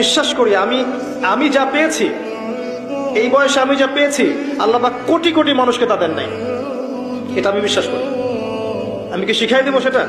বিশ্বাস করি, আমি আমি যা পেয়েছি, এই বয়সে আমি যা পেয়েছি, আল্লাহ পাক কোটি কোটি মানুষকে তা দেন নাই। এটা আমি বিশ্বাস করি। আমি কি শিখাই দেবো সেটা?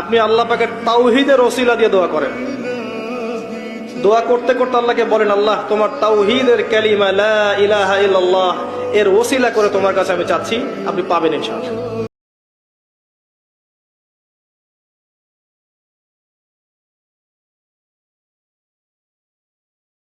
আপনি আল্লাহ পাকের তাওহিদের ওসিলা দিয়ে দোয়া করেন। দোয়া করতে করতে আল্লাহকে বলেন, আল্লাহ, তোমার তাওহিদের ক্যালিমা ইলাহা ইল্লাল্লাহ, এর ওসিলা করে তোমার কাছে আমি চাচ্ছি, আপনি পাবেন ইনশাআল্লাহ।